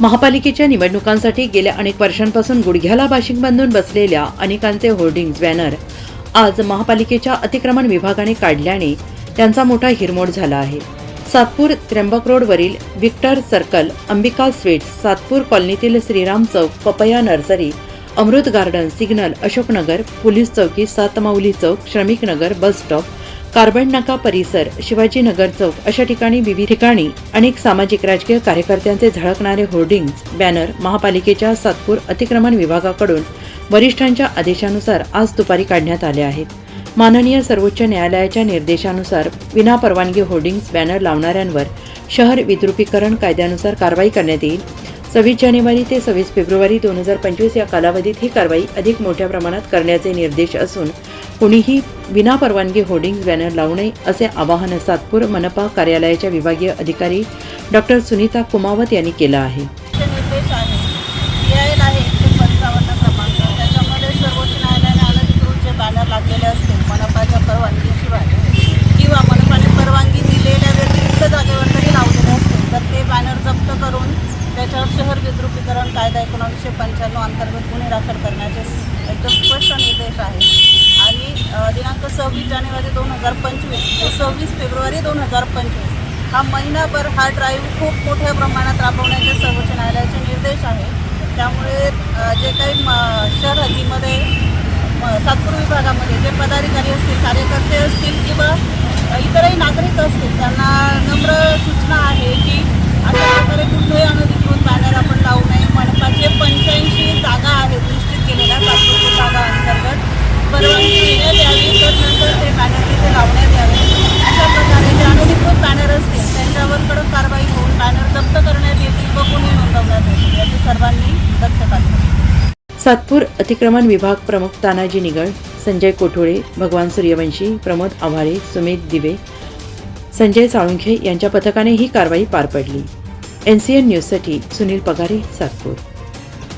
महापालिकेच्या निवडणुकांसाठी गेल्या अनेक वर्षांपासून गुडघ्याला बाशिंग बांधून बसलेल्या अनेकांचे होर्डिंग्ज बॅनर आज महापालिकेच्या अतिक्रमण विभागाने काढल्याने त्यांचा मोठा हिरमोड झाला आहे. सातपूर त्र्यंबक रोडवरील Victor circle Ambika sweets Satpur कॉलनीतील Shriram Chowk papaya nursery Amrut garden signal Ashoknagar police चौकी सातमाऊली चौक श्रमिक नगर बस स्टॉप कार्बन नाका परिसर शिवाजीनगर चौक अशा ठिकाणी विविध ठिकाणी अनेक सामाजिक राजकीय कार्यकर्त्यांचे झळकणारे होर्डिंग्ज बॅनर महापालिकेच्या सातपूर अतिक्रमण विभागाकडून वरिष्ठांच्या आदेशानुसार आज दुपारी काढण्यात आले आहेत. माननीय सर्वोच्च न्यायालयाच्या निर्देशानुसार विनापरवानगी होर्डिंग्ज बॅनर लावणाऱ्यांवर शहर विद्रुपीकरण कायद्यानुसार कारवाई करण्यात येईल. सव्वीस जानेवारी ते सव्वीस फेब्रुवारी दोन हजार पंचवीस या कालावधीत ही कारवाई अधिक मोठ्या प्रमाणात करण्याचे निर्देश असून कुणीही विनापरवानगी होर्डिंग बॅनर लावू नये असे आवाहन सातपूर मनपा कार्यालयाच्या विभागीय अधिकारी डॉक्टर सुनीता कुमावत यांनी केलं आहे. चे निर्देश आय एल आहे त्याच्यामध्ये सर्वोच्च जे बॅनर लागलेले असतील मनपाच्या किंवा परवानगी दिलेल्या व्यतिरिक्त जागेवर तरी तर ते बॅनर जप्त करून त्याच्यावर शहर विद्रुपीकरण कायदा एकोणावीसशे पंच्याण्णव अंतर्गत गुन्हे दाखल करण्याचे एकदम स्पष्ट निर्देश आहे. दिनांक सव्वीस जानेवारी दोन हजार पंचवीस ते सव्वीस फेब्रुवारी दोन हजार पंचवीस. हा महिनाभर हा ड्राईव्ह खूप मोठ्या प्रमाणात राबवण्याचे सर्वोच्च न्यायालयाचे निर्देश आहे. त्यामुळे जे काही म शहर हद्दीमध्ये सातपूर विभागामध्ये जे पदाधिकारी असतील कार्यकर्ते असतील किंवा इतरही नागरिक असतील त्यांना नम्र सूचना सर्वांनी दक्षता घ्यावी सातपूर अतिक्रमण विभाग प्रमुख तानाजी निगळ संजय कोठोळे भगवान सूर्यवंशी प्रमोद आव्हाळे सुमित दिवे संजय साळुंखे यांच्या पथकाने ही कारवाई पार पडली. एन सी एन न्यूजसाठी सुनील पगारे सातपूर.